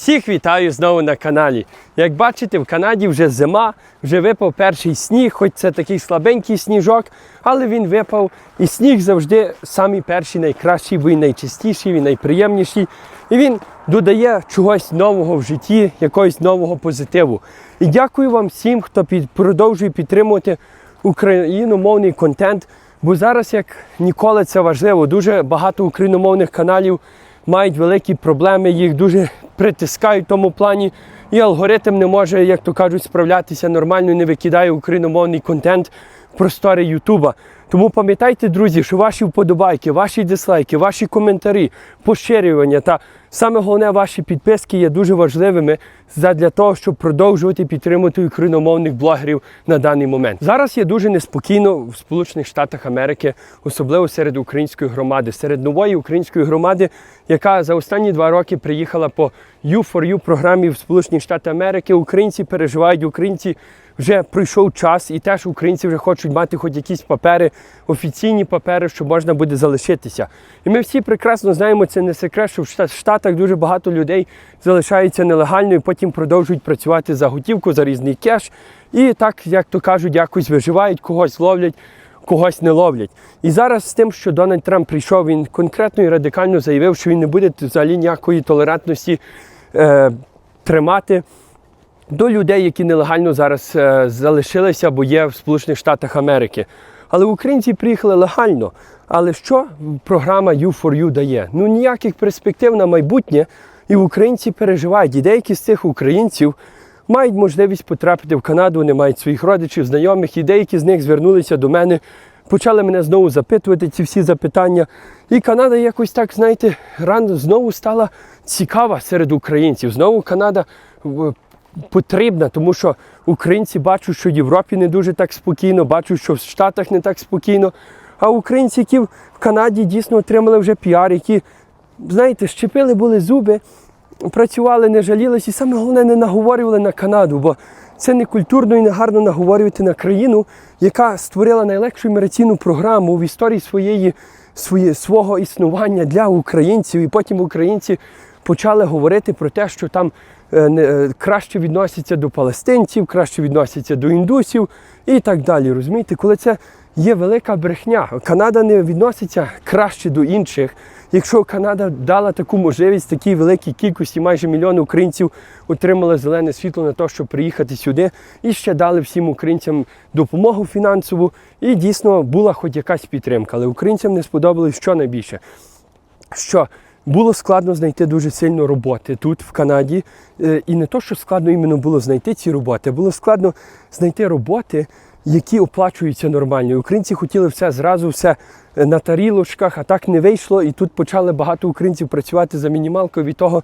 Всіх вітаю знову на каналі. Як бачите, в Канаді вже зима, вже випав перший сніг, хоч це такий слабенький сніжок, але він випав. І сніг завжди самий перший, найкращий, він найчистіший, він найприємніший. І він додає чогось нового в житті, якогось нового позитиву. І дякую вам всім, хто під, продовжує підтримувати україномовний контент. Бо зараз, як ніколи, це важливо. Дуже багато україномовних каналів мають великі проблеми, їх дуже притискають в тому плані. І алгоритм не може, як то кажуть, справлятися нормально не викидає україномовний контент в простори Ютуба. Тому пам'ятайте, друзі, що ваші вподобайки, ваші дизлайки, ваші коментарі, поширювання та саме головне ваші підписки є дуже важливими для того, щоб продовжувати підтримувати україномовних блогерів на даний момент. Зараз є дуже неспокійно в Сполучених Штатах Америки, особливо серед української громади, серед нової української громади, яка за останні два роки приїхала по U4U програмі в Сполучені Штати Америки. Українці переживають, українці вже пройшов час, і теж українці вже хочуть мати хоч якісь папери, офіційні папери, щоб можна буде залишитися. І ми всі прекрасно знаємо, це не секрет, що в Штатах дуже багато людей залишаються нелегально і потім продовжують працювати за готівку, за різний кеш. І так, як то кажуть, якось виживають, когось ловлять. Когось не ловлять. І зараз з тим, що Дональд Трамп прийшов, він конкретно і радикально заявив, що він не буде взагалі ніякої толерантності е, тримати до людей, які нелегально зараз е, залишилися або є в Сполучених Штатах Америки. Але українці приїхали легально. Але що програма U4U дає? Ну ніяких перспектив на майбутнє, і українці переживають. І деякі з цих українців мають можливість потрапити в Канаду, вони мають своїх родичів, знайомих, і деякі з них звернулися до мене, почали мене знову запитувати ці всі запитання. І Канада якось так, знаєте, рано знову стала цікава серед українців. Знову Канада потрібна, тому що українці бачать, що в Європі не дуже так спокійно, бачать, що в Штатах не так спокійно. А українці, які в Канаді дійсно отримали вже піар, які, знаєте, щепили були зуби, працювали, не жалілись, і саме головне не наговорювали на Канаду, бо це не культурно і не гарно наговорювати на країну, яка створила найлегшу імміграційну програму в історії своєї, своє, свого існування для українців. І потім українці почали говорити про те, що там краще відносяться до палестинців, краще відносяться до індусів і так далі. Розумієте, коли це є велика брехня. Канада не відноситься краще до інших. Якщо Канада дала таку можливість, такій великій кількості, майже мільйон українців отримали зелене світло на те, щоб приїхати сюди, і ще дали всім українцям допомогу фінансову, і дійсно була хоч якась підтримка. Але українцям не сподобалось що найбільше що було складно знайти дуже сильно роботи тут, в Канаді. Е, І не то, що складно іменно було знайти ці роботи, було складно знайти роботи, які оплачуються нормально. Українці хотіли все зразу, все е, на тарілочках, а так не вийшло. І тут почали багато українців працювати за мінімалкою. Від того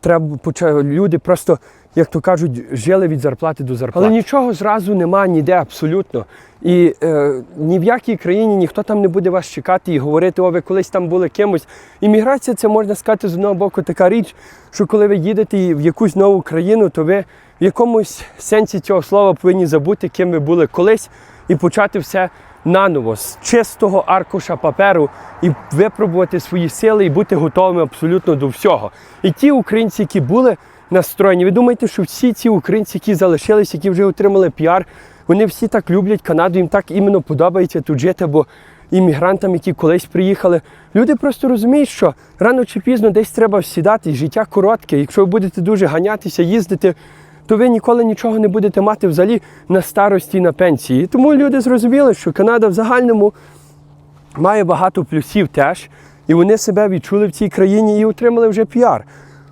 треба почали люди просто, як то кажуть, жили від зарплати до зарплати. Але нічого зразу нема ніде абсолютно. І е, ні в якій країні ніхто там не буде вас чекати і говорити, о, ви колись там були кимось. Імміграція це можна сказати з одного боку така річ, що коли ви їдете в якусь нову країну, то ви в якомусь сенсі цього слова повинні забути, ким ви були колись, і почати все наново, з чистого аркуша паперу, і випробувати свої сили і бути готовими абсолютно до всього. І ті українці, які були настроєні, ви думаєте, що всі ці українці, які залишились, які вже отримали піар, вони всі так люблять Канаду, їм так іменно подобається тут жити, бо іммігрантам, які колись приїхали. Люди просто розуміють, що рано чи пізно десь треба сідати, життя коротке. Якщо ви будете дуже ганятися, їздити, то ви ніколи нічого не будете мати взагалі на старості і на пенсії. Тому люди зрозуміли, що Канада в загальному має багато плюсів теж, і вони себе відчули в цій країні і отримали вже піар.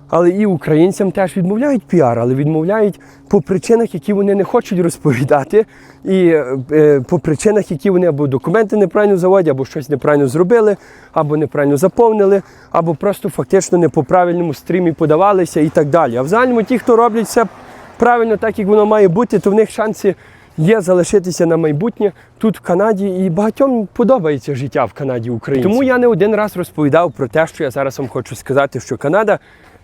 Але і українцям теж відмовляють піар, але відмовляють по причинах, які вони не хочуть розповідати, і е, по причинах, які вони або документи неправильно заводять, або щось неправильно зробили, або неправильно заповнили, або просто фактично не по правильному стрімі подавалися і так далі. А в загальному ті, хто роблять все правильно, так як воно має бути, то в них шанси є залишитися на майбутнє тут в Канаді, і багатьом подобається життя в Канаді українцям. Тому я не один раз розповідав про те, що я зараз вам хочу сказати, що Канада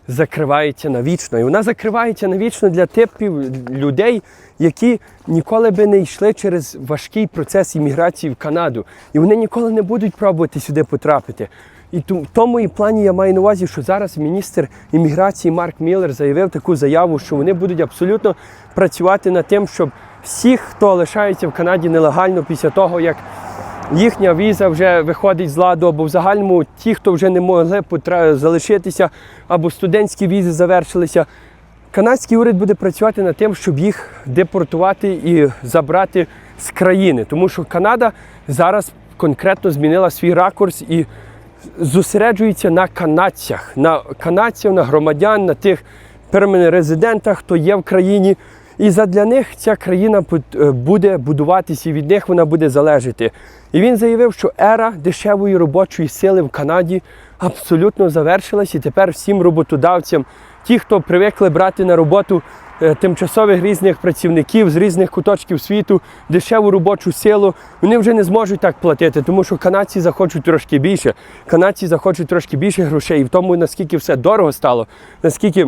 закривається навічно. І вона закривається навічно для типів людей, які ніколи би не йшли через важкий процес імміграції в Канаду. І вони ніколи не будуть пробувати сюди потрапити. І в тому і плані я маю на увазі, що зараз міністр імміграції Марк Міллер заявив таку заяву, що вони будуть абсолютно працювати над тим, щоб всіх, хто лишається в Канаді нелегально після того, як їхня віза вже виходить з ладу, або в загальному ті, хто вже не могли залишитися, або студентські візи завершилися. Канадський уряд буде працювати над тим, щоб їх депортувати і забрати з країни, тому що Канада зараз конкретно змінила свій ракурс і зосереджується на канадцях, на канадців, на громадян, на тих перманент резидентах, хто є в країні. І задля них ця країна е, буде будуватися, і від них вона буде залежати. І він заявив, що ера дешевої робочої сили в Канаді абсолютно завершилась, і тепер всім роботодавцям, ті, хто привикли брати на роботу тимчасових різних працівників з різних куточків світу, дешеву робочу силу, вони вже не зможуть так платити, тому що канадці захочуть трошки більше. Канадці захочуть трошки більше грошей. І в тому, наскільки все дорого стало, наскільки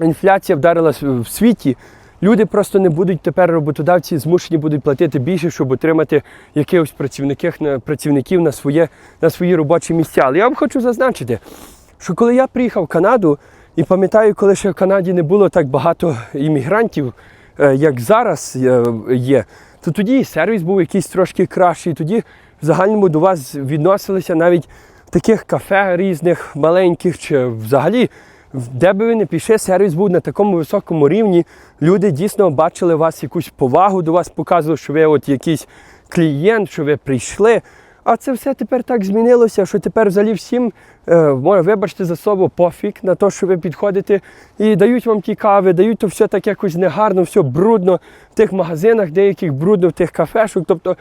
інфляція вдарила в світі. Люди просто не будуть тепер роботодавці змушені будуть платити більше, щоб отримати якихось працівників на своє на свої робочі місця. Але я вам хочу зазначити, що коли я приїхав в Канаду і пам'ятаю, коли ще в Канаді не було так багато іммігрантів, е, як зараз е, є, то тоді і сервіс був якийсь трошки кращий. Тоді в загальному до вас відносилися навіть в таких кафе різних маленьких чи взагалі. Де би ви не пішли, сервіс був на такому високому рівні. Люди дійсно бачили вас якусь повагу до вас, показували, що ви от якийсь клієнт, що ви прийшли. А це все тепер так змінилося, що тепер взагалі всім, е, вибачте за собою пофіг на те, що ви підходите і дають вам ті кави, дають то все так якось негарно, все брудно в тих магазинах, деяких брудно в тих кафешок. Тобто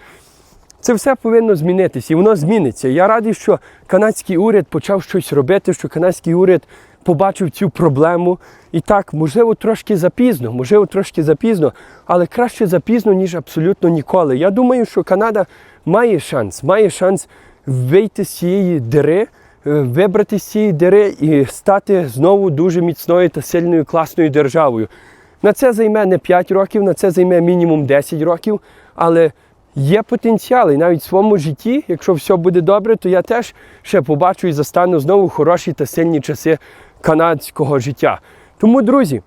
це все повинно змінитися, і воно зміниться. Я радий, що канадський уряд почав щось робити, що канадський уряд побачив цю проблему. І так, можливо, трошки запізно, можливо, трошки запізно, але краще запізно, ніж абсолютно ніколи. Я думаю, що Канада має шанс, має шанс вийти з цієї дири, е, вибрати з цієї дири і стати знову дуже міцною та сильною класною державою. На це займе не 5 років, на це займе мінімум 10 років, але є потенціал. І навіть в своєму житті, якщо все буде добре, то я теж ще побачу і застану знову хороші та сильні часи канадського життя. Тому, друзі,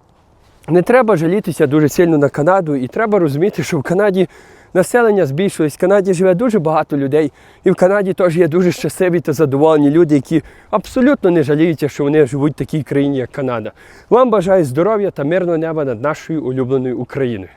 не треба жалітися дуже сильно на Канаду, і треба розуміти, що в Канаді населення збільшилось. В Канаді живе дуже багато людей, і в Канаді теж є дуже щасливі та задоволені люди, які абсолютно не жаліються, що вони живуть в такій країні, як Канада. Вам бажаю здоров'я та мирного неба над нашою улюбленою Україною.